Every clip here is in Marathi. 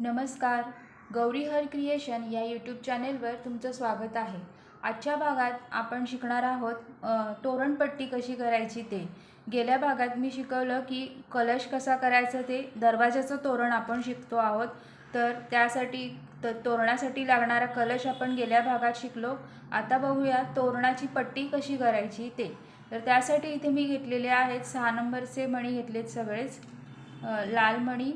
नमस्कार गौरी हर क्रिएशन या यूट्यूब चॅनेलवर तुमचं स्वागत आहे. आजच्या भागात आपण शिकणार आहोत तोरणपट्टी कशी करायची ते. गेल्या भागात मी शिकवलं की कलश कसा करायचं ते दरवाजाचं तोरण आपण शिकतो आहोत. तर त्यासाठी तर तोरणासाठी लागणारा कलश आपण गेल्या भागात शिकलो. आता बघूया तोरणाची पट्टी कशी करायची ते. तर त्यासाठी इथे मी घेतलेले आहेत सहा नंबरचे मणी घेतलेत सगळेच. लाल मणी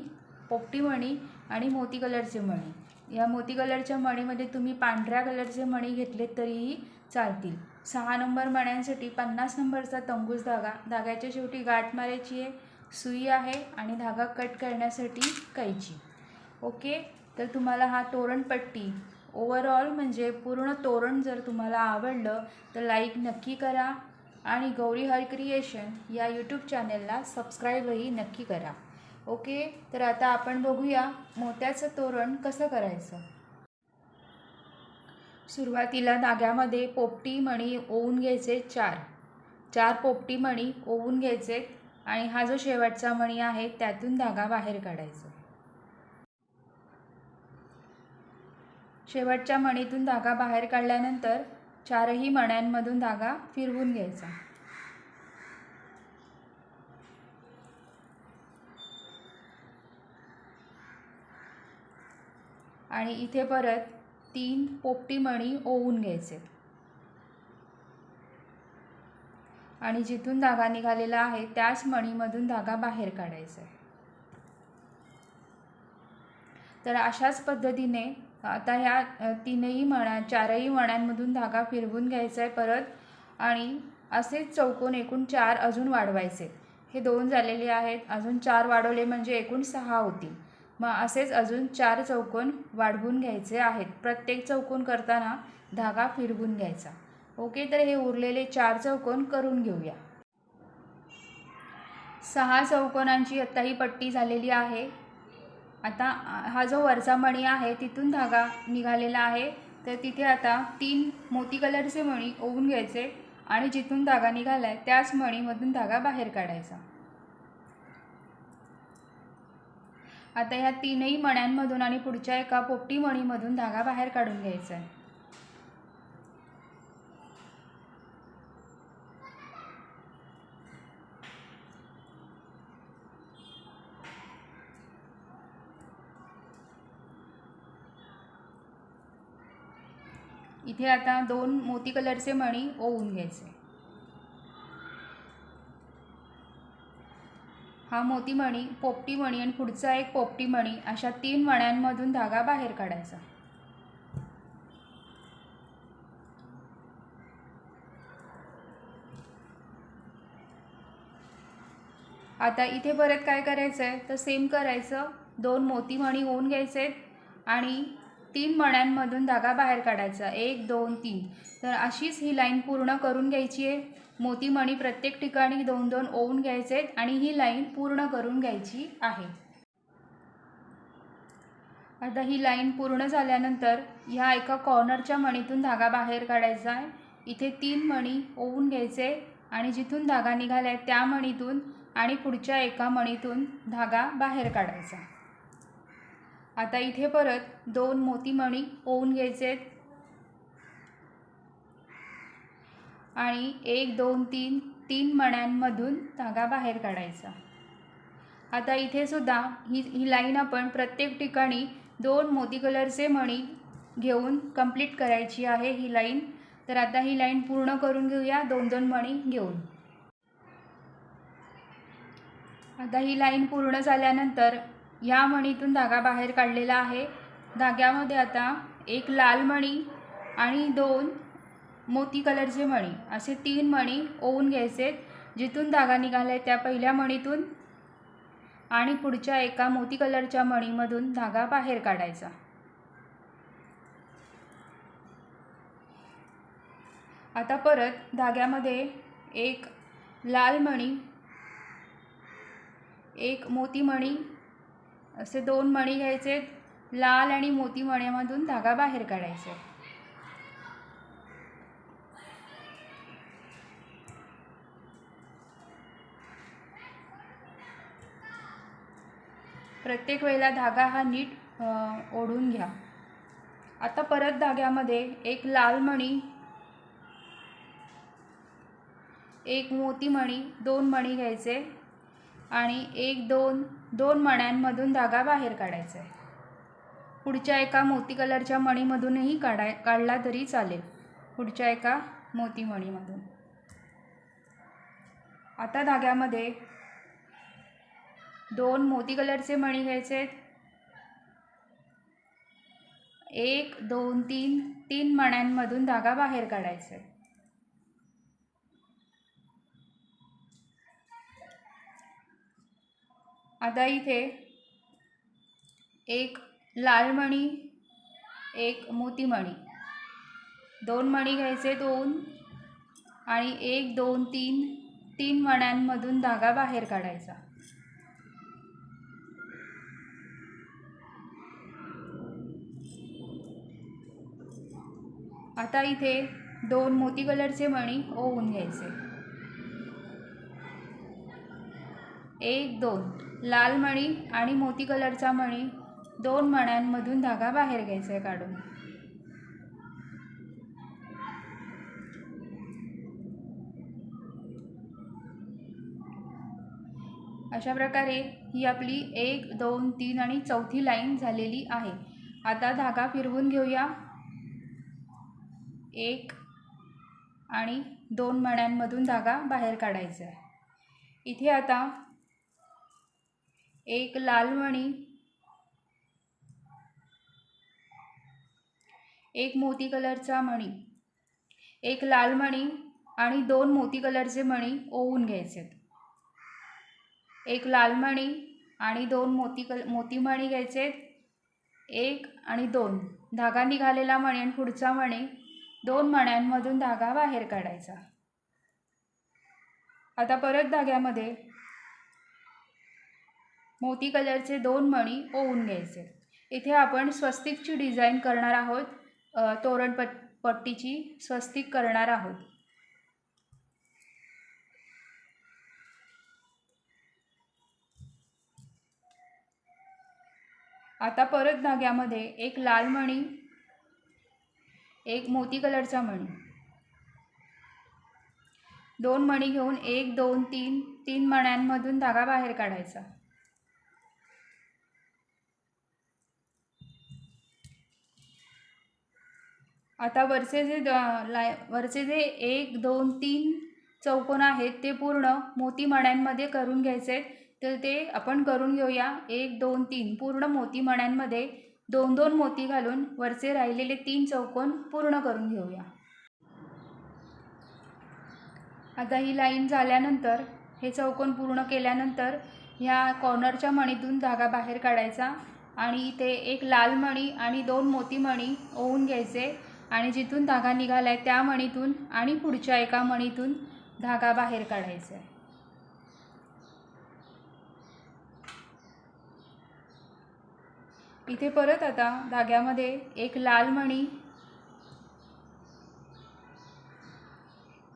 पोपटी मणी आणि मोती कलरचे मणी. या मोती कलरच्या मणीमध्ये तुम्ही पांढऱ्या कलरचे मणी घेतलेत तरीही चालतील. सहा नंबर मण्यांसाठी पन्नास नंबरचा तंबूस धागा. धाग्याच्या शेवटी गाठ मारायची आहे सुई आहे आणि धागा कट करण्यासाठी कैची. ओके? तर तुम्हाला हा तोरणपट्टी ओवरऑल म्हणजे पूर्ण तोरण जर तुम्हाला आवडलं तर लाईक नक्की करा आणि गौरी हर क्रिएशन या यूट्यूब चॅनेलला सबस्क्राईबही नक्की करा. ओके? तर आता आपण बघूया मोत्याचं तोरण कसं करायचं. सुरुवातीला धाग्यामध्ये पोपटी मणी ओवून घ्यायचे चार. चार पोपटी मणी ओवून घ्यायचे आणि हा जो शेवटचा मणी आहे त्यातून धागा बाहेर काढायचा. शेवटच्या मणीतून धागा बाहेर काढल्यानंतर चारही मण्यांमधून धागा फिरवून घ्यायचा. आणि इथे परत तीन पोपटी मणी ओवून घ्यायचे. आणि जिथून धागा निघालेला आहे त्याच मणीमधून धागा बाहेर काढायचा. आहे तर अशाच पद्धतीने आता ह्या तीनही मण्या चारही मण्यांमधून धागा फिरवून घ्यायचा आहे परत आणि असेच चौकोन एकूण चार अजून वाढवायचे. हे दोन झालेले आहेत अजून चार वाढवले म्हणजे एकूण सहा होतील. मग असेच अजून चार चौकोन वाढवून घ्यायचे आहेत. प्रत्येक चौकोन करताना धागा फिरवून घ्यायचा. ओके तर हे उरलेले चार चौकोन करून घेऊया. सहा चौकोनांची आत्ता ही पट्टी झालेली आहे. आता हा जो वरचा मणी आहे तिथून धागा निघालेला आहे. तर तिथे आता तीन मोती कलरचे मणी ओवून घ्यायचे आणि जिथून धागा निघाला आहे त्याच मणीमधून धागा बाहेर काढायचा. आता ह्या तीनही मण्यांमधून आणि पुढच्या एका पोपटी मणीमधून धागा बाहेर काढून घ्यायचा आहे. इथे आता दोन मोती कलरचे मणी ओवून घ्यायचे. हा मोती मणी पोपटी मणी आणि पुढचा एक पोपटी मणी अशा तीन मण्यांमधून धागा बाहेर काढायचा. आता इथे परत काय करायचं आहे तर सेम करायचं. दोन मोतीमणी होऊन घ्यायचे आणि तीन मण्यांमधून धागा बाहेर काढायचा. एक दोन तीन. तर अशीच ही लाईन पूर्ण करून घ्यायची आहे. मोतीमणी प्रत्येक ठिकाणी दोन दोन ओवून घ्यायचे आणि ही लाईन पूर्ण करून घ्यायची आहे. आता ही लाईन पूर्ण झाल्यानंतर ह्या एका कॉर्नरच्या मणीतून धागा बाहेर काढायचा आहे. इथे तीन मणी ओवून घ्यायचे आणि जिथून धागा निघाला आहे त्या मणीतून आणि पुढच्या एका मणीतून धागा बाहेर काढायचा. आता इथे परत दोन मोतीमणी ओवून घ्यायचे आणि एक दोन तीन तीन मण्यांमधून धागा बाहेर काढायचा. आता इथे सुद्धा ही ही लाईन आपण प्रत्येक ठिकाणी दोन मोती कलरचे मणी घेऊन कंप्लीट करायची आहे ही लाईन. तर आता ही लाईन पूर्ण करून घेऊया दोन दोन मणी घेऊन. आता ही लाईन पूर्ण झाल्यानंतर या मणीतून धागा बाहेर काढलेला आहे. धाग्यामध्ये आता एक लाल मणी आणि दोन मोती कलरचे मणी असे तीन मणी ओवून घ्यायचे. जिथून धागा निघाला आहे त्या पहिल्या मणीतून आणि पुढच्या एका मोती कलरच्या मणीमधून धागा बाहेर काढायचा. आता परत धाग्यामध्ये एक लाल मणी एक मोती मणी असे दोन मणी घ्यायचे. लाल आणि मोती मण्यामधून धागा बाहेर काढायचा. प्रत्येक वेळेला धागा हा नीट ओढून घ्या. आता परत धाग्यामध्ये एक लाल मणी एक मोती मणी दोन मणी घ्यायचे आणि एक दोन दोन मण्यांमधून धागा बाहेर काढायचा आहे. पुढच्या एका मोती कलरच्या मणीमधूनही काढाय काढला तरी चालेल. पुढच्या एका मोती मणीमधून. आता धाग्यामध्ये दोन मोती कलरचे मणी घ्यायचे आहेत. एक दोन तीन तीन मण्यांमधून धागा बाहेर काढायचा आहे आता इथे एक लाल मणी एक मोती मणी. दोन मणी घ्यायचे दोन आणि एक दोन तीन तीन मण्यांमधून धागा बाहेर काढायचा. आता इथे दोन मोती कलरचे मणी ओवून घ्यायचे. एक दोन. लाल मणी आणि मोती कलरचा मणी दोन मण्यांमधून धागा बाहेर घ्यायचा आहे काढून. अशा प्रकारे ही आपली एक दोन तीन आणि चौथी लाईन झालेली आहे. आता धागा फिरवून घेऊया. एक आणि दोन मण्यांमधून धागा बाहेर काढायचा आहे. इथे आता एक लाल मणी एक मोती कलरचा मणी एक लाल मणी आणि दोन मोती कलरचे मणी ओवून घ्यायचे एक लाल मणी आणि दोन मोती कल मोती मणी घ्यायचे एक आणि दोन. धागा निघालेला मणी आणि पुढचा मणी दोन मण्यांमधून धागा बाहेर काढायचा. आता परत धाग्यामध्ये मोती कलरचे दोन मणी ओवून घ्यायचे. इथे आपण स्वस्तिकची डिझाईन करणार आहोत. तोरण पट पट्टीची स्वस्तिक करणार आहोत. आता परत धाग्यामध्ये एक लाल मणी एक मोती कलरचा मणी दोन मणी घेऊन एक दोन तीन तीन मण्यांमधून धागा बाहेर काढायचा. आता वरचे जे लाय वरचे जे एक दोन तीन चौकोन आहेत ते पूर्ण मोती मण्यांमध्ये करून घ्यायचे आहेत. तर ते आपण करून घेऊया. एक दोन तीन पूर्ण मोती मण्यांमध्ये दोन दोन मोती घालून वरचे राहिलेले तीन चौकोन पूर्ण करून घेऊया. आता ही लाईन झाल्यानंतर हे चौकोन पूर्ण केल्यानंतर ह्या कॉर्नरच्या मणीतून धागा बाहेर काढायचा आणि इथे एक लाल मणी आणि दोन मोती मणी ओवून घ्यायचे आणि जिथून धागा निघाला आहे त्या मणीतून आणि पुढच्या एका मणीतून धागा बाहेर काढायचा आहे. इथे परत आता धाग्यामध्ये एक लाल मणी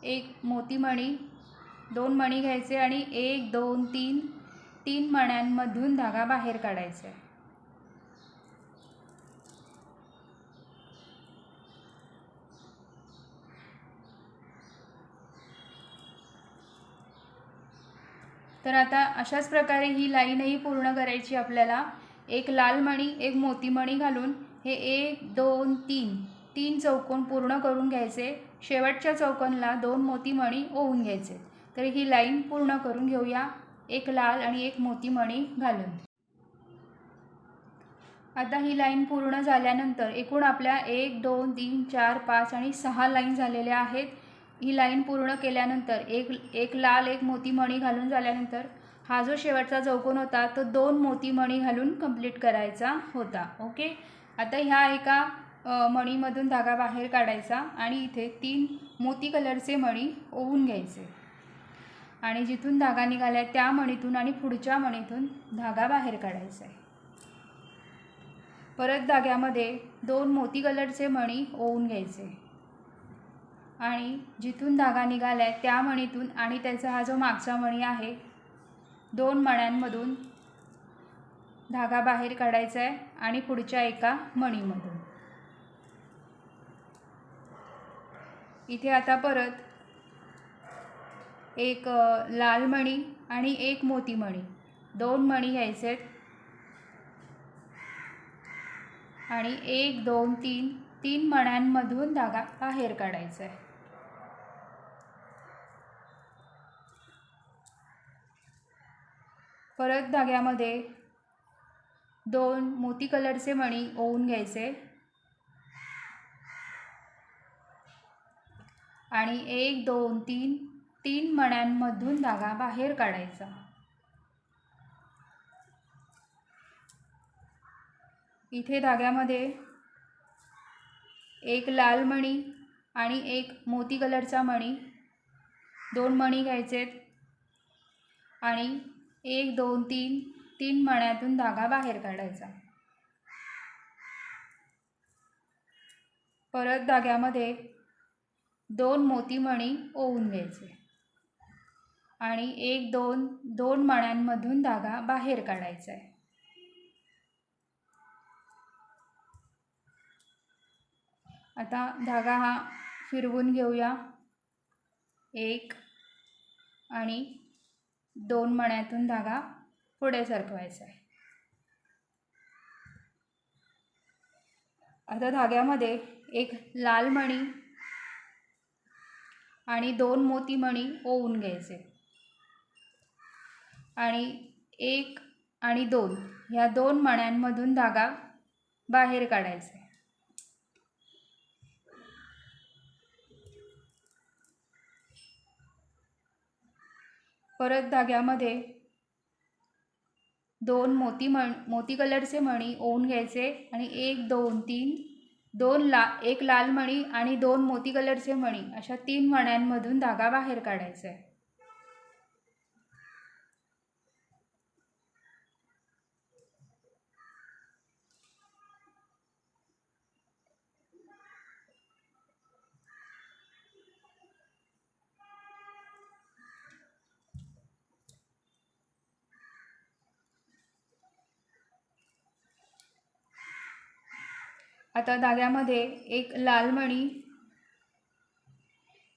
एक मोती मणी दोन मणी घ्यायचे आणि एक दोन तीन तीन मण्यांमधून धागा बाहेर काढायचा आहे. तर आता अशाच प्रकारे ही लाईनही पूर्ण करायची आपल्याला. एक लाल मणी एक मोतीमणी घालून हे एक दोन तीन तीन चौकोन पूर्ण करून घ्यायचे. शेवटच्या चौकोनला दोन मोतीमणी ओवून घ्यायचे. तर ही लाईन पूर्ण करून घेऊया. एक लाल आणि एक मोतीमणी घालून. आता ही लाईन पूर्ण झाल्यानंतर एकूण आपल्या एक दोन तीन चार पाच आणि सहा लाईन झालेल्या आहेत. ही लाईन पूर्ण केल्यानंतर एक एक लाल एक मोतीमणी घालून झाल्यानंतर हा जो शेवटचा चौकोन होता तो दोन मोती मणी घालून कंप्लीट करायचा होता ओके आता ह्या एका मणीमधून धागा बाहेर काढायचा आणि इथे तीन मोती कलरचे मणी ओवून घ्यायचे. आणि जिथून धागा निघाला त्या मणीतून आणि पुढच्या मणीतून धागा बाहेर काढायचा आहे. परत धाग्यामध्ये दोन मोती कलरचे मणी ओवून घ्यायचे. आणि जिथून धागा निघाला आहे त्या मणीतून आणि त्याचा हा जो मागचा मणी आहे दोन मण्यांमधून धागा बाहेर काढायचा आहे आणि पुढच्या एका मणीमधून. इथे आता परत एक लाल मणी आणि एक मोती मणी. दोन मणी घ्यायचे आहेत आणि एक दोन तीन तीन मण्यांमधून धागा बाहेर काढायचा आहे परत धाग्यामध्ये दोन मोती कलरचे मणी ओवून घ्यायचे. आणि एक दोन तीन तीन मण्यांमधून धागा बाहेर काढायचा. इथे धाग्यामध्ये एक लाल मणी आणि एक मोती कलरचा मणी. दोन मणी घ्यायचेत. आणि एक दोन तीन तीन मण्यातून धागा बाहेर काढायचा. परत धाग्यामध्ये दोन मोतीमणी ओवून घ्यायचे. आणि एक दोन दोन मण्यांमधून धागा बाहेर काढायचा आहे आता धागा हा फिरवून घेऊया. एक आणि दोन मण्यातून धागा पुढे सरकवायचा आहे. आता धाग्यामध्ये एक लाल मणी आणि दोन मोती मणी ओवून घ्यायचे. आणि एक आणि दोन ह्या दोन मण्यांमधून धागा बाहेर काढायचा आहे परत धाग्यामध्ये दोन मोती मण मोती कलरचे मणी ओवून घ्यायचे आणि एक दोन तीन दोन ला एक लाल मणी आणि दोन मोती कलरचे मणी अशा तीन मण्यांमधून धागा बाहेर काढायचा आहे. आता धाग्यामध्ये एक लाल मणी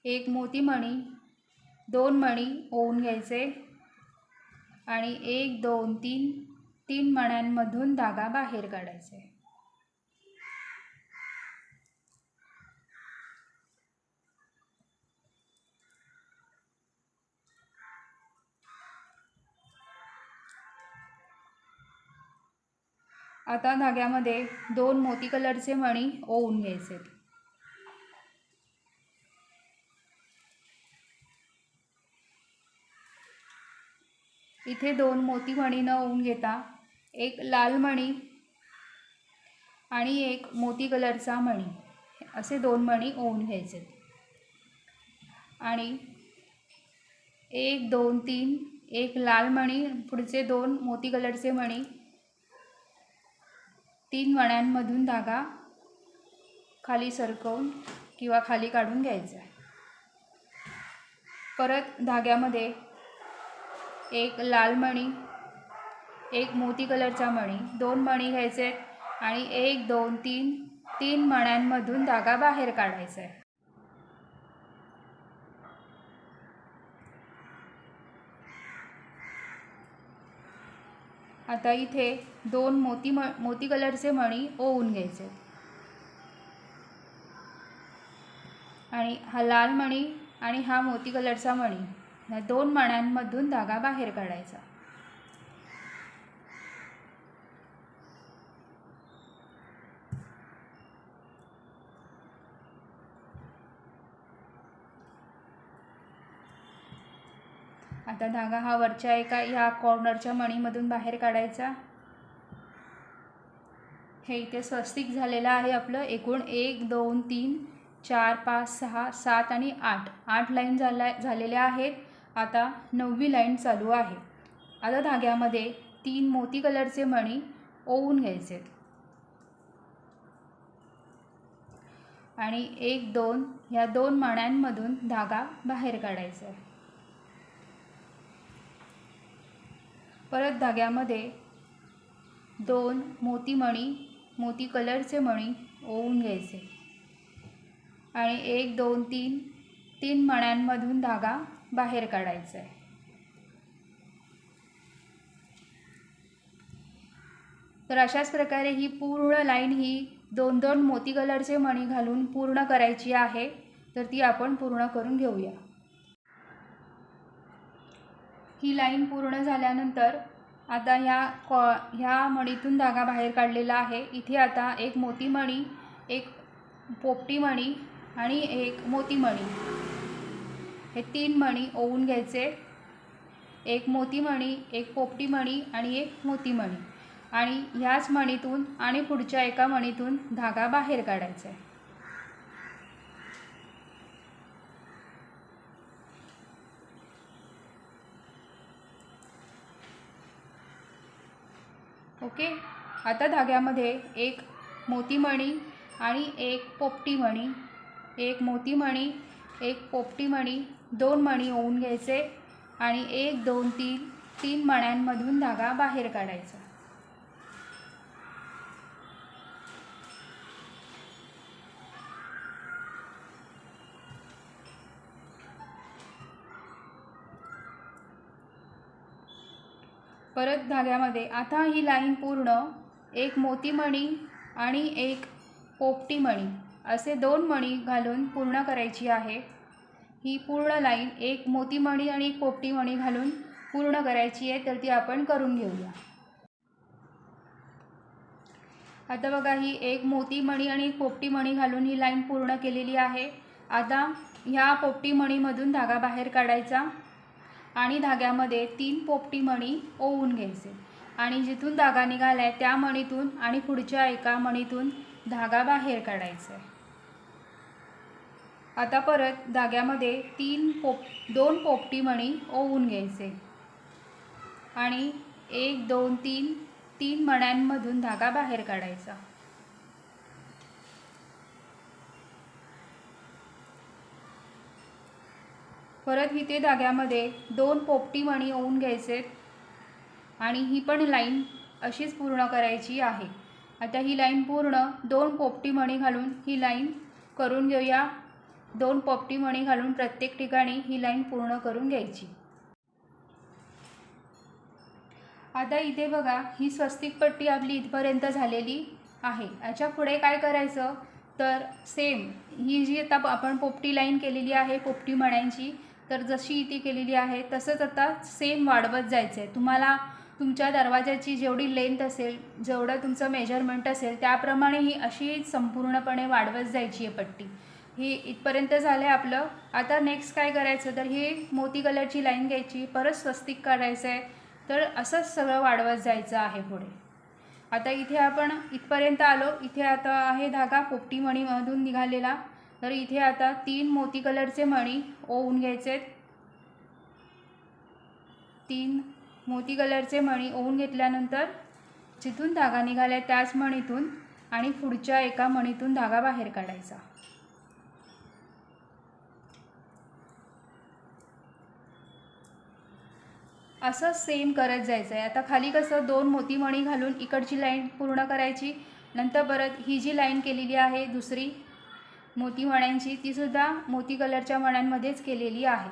एक मोती मणी दोन मणी ओवून घ्यायचे आणि एक दोन तीन तीन मण्यांमधून धागा बाहेर काढायचे. आता धाग्यामध्ये दोन मोती कलरचे मणी ओवून घ्यायचे. इथे दोन मोती मणी न ओवून घेता एक लाल मणी आणि एक मोती कलरचा मणी. असे दोन मणी ओवून घ्यायचे. आणि एक दोन तीन एक लाल मणी पुढचे दोन मोती कलरचे मणी तीन मण्यांमधून धागा खाली सरकवून किंवा खाली काढून घ्यायचा आहे. परत धाग्यामध्ये एक लाल मणी एक मोती कलरचा मणी दोन मणी घ्यायचे आणि एक दोन तीन तीन मण्यांमधून धागा बाहेर काढायचा आहे. आता इथे दोन मोती म मोती कलरचे मणी ओवून घ्यायचे आणि हा लाल मणी आणि हा मोती कलरचा मणी. या दोन मण्यांमधून धागा बाहेर काढायचा. आता धागा हा वरच्या एका ह्या कॉर्नरच्या मणीमधून बाहेर काढायचा. हे इथे स्वस्तिक झालेलं आहे आपलं. एकूण एक दोन तीन चार पाच सहा सात आणि आठ. आठ लाईन झाल्या झालेल्या आहेत. आता नववी लाईन चालू आहे. आता धाग्यामध्ये तीन मोती कलरचे मणी ओवून घ्यायचे आणि एक दोन ह्या दोन मण्यांमधून धागा बाहेर काढायचा आहे. परत धाग्यामध्ये दोन मोती मणी मोती कलरचे मणी ओवून घ्यायचे. आणि एक दोन तीन तीन मण्यांमधून धागा बाहेर काढायचा. आहे तर अशाच प्रकारे ही पूर्ण लाईन ही दोन दोन मोती कलरचे मणी घालून पूर्ण करायची आहे. तर ती आपण पूर्ण करून घेऊया. ही लाईन पूर्ण झाल्यानंतर आता ह्या कॉ ह्या मणीतून धागा बाहेर काढलेला आहे. इथे आता एक मोती मणी एक पोपटी मणी आणि एक मोती मणी. हे तीन मणी ओवून घ्यायचे. एक मोती मणी एक पोपटी मणी आणि एक मोती मणी. आणि ह्याच मणीतून आणि पुढच्या एका मणीतून धागा बाहेर काढायचा आहे. ओके? आता धाग्यामध्ये एक मोतीमणी आणि एक पोपटी मणी एक मोतीमणी एक पोपटी मणी दोन मणी ओवून घ्यायचे आणि एक दोन तीन तीन मण्यांमधून धागा बाहेर काढायचा. परत धाग्यामध्ये. आता ही लाईन पूर्ण एक मोतीमणी आणि एक पोपटीमणी असे दोन मणी घालून पूर्ण करायची आहे. ही पूर्ण लाईन एक मोतीमणी आणि एक पोपटीमणी घालून पूर्ण करायची आहे तर ती आपण करून घेऊया. आता बघा ही एक मोतीमणी आणि एक पोपटीमणी घालून ही लाईन पूर्ण केलेली आहे. आता ह्या पोपटीमणीमधून धागा बाहेर काढायचा. आणि धाग्यामध्ये तीन पोपटी मणी ओवून घ्यायचे. आणि जिथून धागा निघाला आहे त्या मणीतून आणि पुढच्या एका मणीतून धागा बाहेर काढायचा. आहे आता परत धाग्यामध्ये तीन पोप दोन पोपटी मणी ओवून घ्यायचे. आणि एक दोन तीन तीन मण्यांमधून धागा बाहेर काढायचा. परत इथे धाग्यामध्ये दोन पोपटी मणी ओवून घ्यायचे आणि ही पण लाईन अशीच पूर्ण करायची आहे. आता ही लाईन पूर्ण दोन पोपटी मणी घालून ही लाईन करून घेऊया. दोन पोपटी मणी घालून प्रत्येक ठिकाणी ही लाईन पूर्ण करून घ्यायची. आता इथे बघा ही स्वस्तिक पट्टी आपली इथपर्यंत झालेली आहे. याच्यापुढे काय करायचं? तर सेम ही जी आता आपण पोपटी लाईन केलेली आहे पोपटी मण्यांची तर जशी इथे केलेली आहे तसंच आता सेम वाढवत जायचं आहे तुम्हाला तुमच्या दरवाजाची जेवढी लेंथ असेल जेवढं तुमचं मेजरमेंट असेल त्याप्रमाणे ही अशी संपूर्णपणे वाढवत जायची आहे पट्टी. ही इथपर्यंत झालं आहे आपलं. आता नेक्स्ट काय करायचं? तर ही मोती कलरची लाईन घ्यायची परत स्वस्तिक काढायचं आहे तर असंच सगळं वाढवत जायचं आहे पुढे. आता इथे आपण इथपर्यंत आलो. इथे आता आहे धागा पोपटी मणीमधून निघालेला. तर इथे आता तीन मोती कलरचे मणी ओवून घ्यायचे तीन मोती कलरचे मणी ओवून घेतल्यानंतर जिथून धागा निघाला त्याच मणीतून आणि पुढच्या एका मणीतून धागा बाहेर काढायचा. असं सेम करत जायचं आहे आता खाली कसं दोन मोती मणी घालून इकडची लाईन पूर्ण करायची नंतर परत ही जी लाईन केलेली आहे दुसरी मोती मण्यांची तीसुद्धा मोती कलरच्या मण्यांमध्येच केलेली आहे.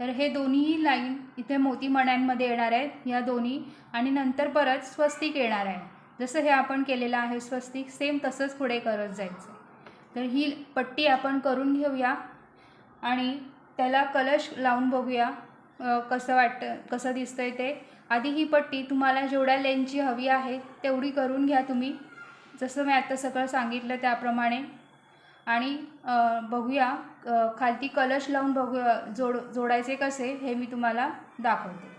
तर हे दोन्हीही लाईन इथे मोती मण्यांमध्ये येणार आहेत या दोन्ही. आणि नंतर परत स्वस्तिक येणार आहे. जसं हे आपण केलेलं आहे स्वस्तिक सेम तसंच पुढे करत जायचं. तर ही पट्टी आपण करून घेऊया. आणि त्याला कलश लावून बघूया कसं वाटतं कसं दिसतं आहे ते. आधी ही पट्टी तुम्हाला जेवढ्या लेनची हवी आहे तेवढी करून घ्या तुम्ही. जसं मी आता सगळं सांगितलं त्याप्रमाणे. आणि बघूया खालती कलश लावून बघूया जोड जोडायचे कसे हे मी तुम्हाला दाखवते.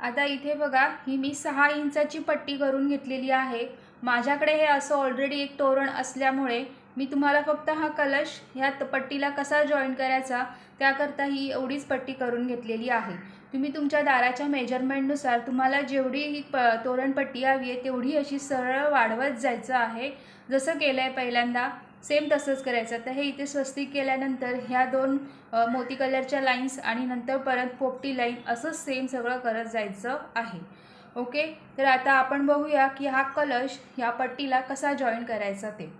आता इथे बघा ही मी सहा इंचाची पट्टी करून घेतलेली आहे. माझ्याकडे हे असं ऑलरेडी एक तोरण असल्यामुळे मी तुम्हाला फक्त हा कलश ह्या पट्टीला कसा जॉईन करायचा त्याकरता ही एवढीच पट्टी करून घेतलेली आहे. तुम्ही तुमच्या दाराच्या मेजरमेंटनुसार तुम्हाला जेवढी ही प तोरणपट्टी हवी आहे तेवढी अशी सरळ वाढवत जायचं आहे. जसं केलं आहे पहिल्यांदा सेम तसंच करायचं. तर हे इथे स्वस्तिक केल्यानंतर ह्या दोन मोती कलरच्या लाईन्स आणि नंतर परत पोपटी लाईन असंच सेम सगळं करत जायचं आहे. ओके तर आता आपण बघूया की हा कलश ह्या पट्टीला कसा जॉईन करायचा ते.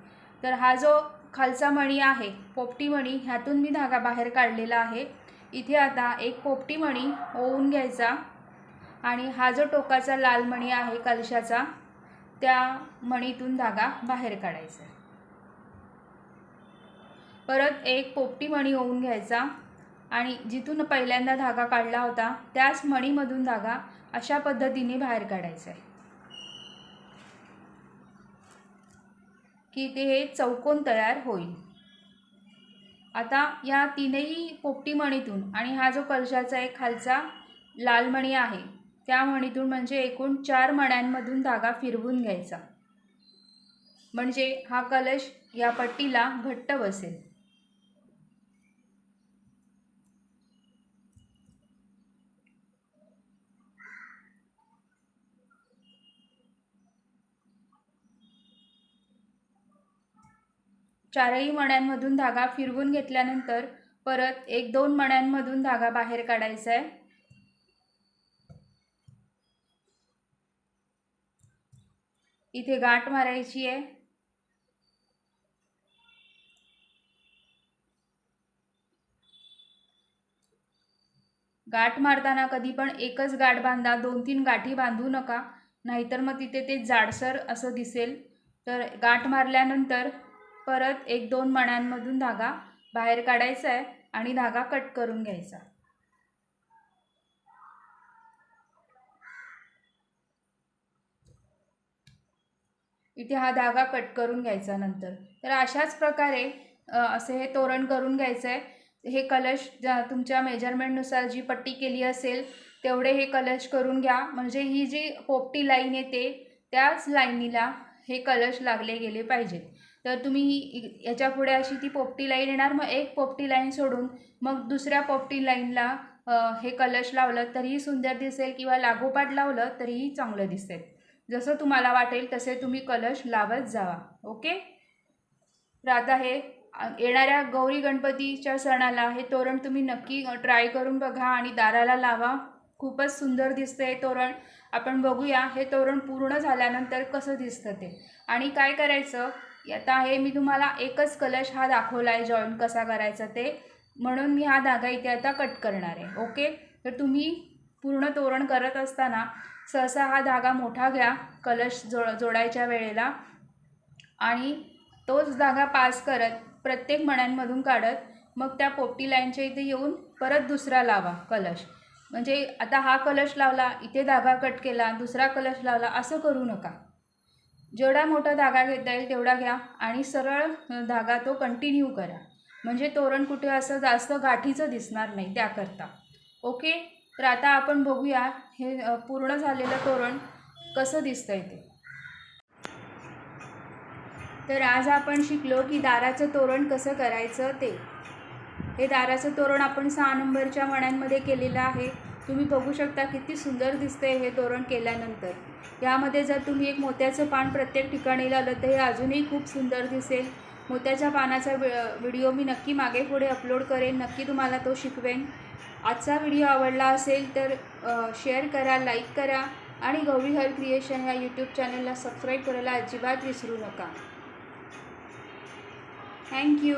तर हा जो खालचा मणी आहे पोपटी मणी ह्यातून मी धागा बाहेर काढलेला आहे. इथे आता एक पोपटी मणी ओवून घ्यायचा. आणि हा जो टोकाचा लाल मणी आहे कलशाचा त्या मणीतून धागा बाहेर काढायचा. परत एक पोपटी मणी ओवून घ्यायचा. आणि जिथून पहिल्यांदा धागा काढला होता त्याच मणीमधून धागा अशा पद्धतीने बाहेर काढायचा. आहे की ते हे चौकोन तयार होईल. आता या तीनही पोपटी मणीतून आणि हा जो कलशाचा एक खालचा लाल मणी आहे त्या मणीतून म्हणजे एकूण चार मण्यांमधून धागा फिरवून घ्यायचा. म्हणजे हा कलश या पट्टीला घट्ट बसेल. चारही मण्यांमधून धागा फिरवून घेतल्यानंतर परत एक दोन मण्यांमधून धागा बाहेर काढायचा आहे इथे गाठ मारायची आहे गाठ मारताना कधी पण एकच गाठ बांधा दोन तीन गाठी बांधू नका नाहीतर मग तिथे ते जाडसर असं दिसेल. तर गाठ मारल्यानंतर परत एक दोन मण्यांमधून धागा बाहेर काढायचा आहे आणि धागा कट करून घ्यायचा. इथे हा धागा कट करून घ्यायचा नंतर. तर अशाच प्रकारे असे हे तोरण करून घ्यायचं आहे हे कलश ज्या तुमच्या मेजरमेंटनुसार जी पट्टी केली असेल तेवढे हे कलश करून घ्या. म्हणजे ही जी पोपटी लाईन येते त्याच लाईनीला हे कलश लागले गेले पाहिजेत. तर तुम्ही ही याच्यापुढे अशी ती पोपटी लाईन येणार मग एक पोपटी लाईन सोडून मग दुसऱ्या पोपटी लाईनला हे कलश लावलं तरीही सुंदर दिसेल किंवा लागोपाठ लावलं तरीही चांगलं दिसेल. जसं तुम्हाला वाटेल तसे तुम्ही कलश लावत जावा ओके? तर आता हे येणाऱ्या गौरी गणपतीच्या सणाला हे तोरण तुम्ही नक्की ट्राय करून बघा आणि दाराला लावा. खूपच सुंदर दिसतं हे तोरण. आपण बघूया हे तोरण पूर्ण झाल्यानंतर कसं दिसतं ते. आणि काय करायचं आता हे मी तुम्हाला एकच कलश हा दाखवला आहे जॉईन कसा करायचा ते. म्हणून मी हा धागा इथे आता कट करणार आहे. ओके तर तुम्ही पूर्ण तोरण करत असताना सहसा हा धागा मोठा घ्या कलश जो जोडायच्या वेळेला. आणि तोच धागा पास करत प्रत्येक मण्यांमधून काढत मग त्या पोपटी लाईनच्या इथे येऊन परत दुसरा लावा कलश. म्हणजे आता हा कलश लावला इथे धागा कट केला दुसरा कलश लावला असं करू नका. जेवढा मोठा धागा घेता येईल तेवढा घ्या आणि सरळ धागा तो कंटिन्यू करा. म्हणजे तोरण कुठे असं जास्त गाठीचं दिसणार नाही त्याकरता. ओके? तर आता आपण बघूया हे पूर्ण झालेलं तोरण कसं दिसतंय ते. तर आज आपण शिकलो की दाराचं तोरण कसं करायचं ते. हे दाराचं तोरण आपण सहा नंबरच्या मण्यांमध्ये केलेलं आहे. तुम्ही बघू शकता किती सुंदर दिसते हे तोरण केल्यानंतर. यामध्ये जर तुम्ही एक मोत्याचं पान प्रत्येक ठिकाणी लावलं तर हे अजूनही खूप सुंदर दिसेल. मोत्याच्या पानाचा व्हिडिओ मी नक्की मागे पुढे अपलोड करेन. नक्की तुम्हाला तो शिकवेन. आजचा व्हिडिओ आवडला असेल तर शेअर करा लाईक करा आणि गौरी हर क्रिएशन या यूट्यूब चॅनलला सबस्क्राईब करायला अजिबात विसरू नका. थँक्यू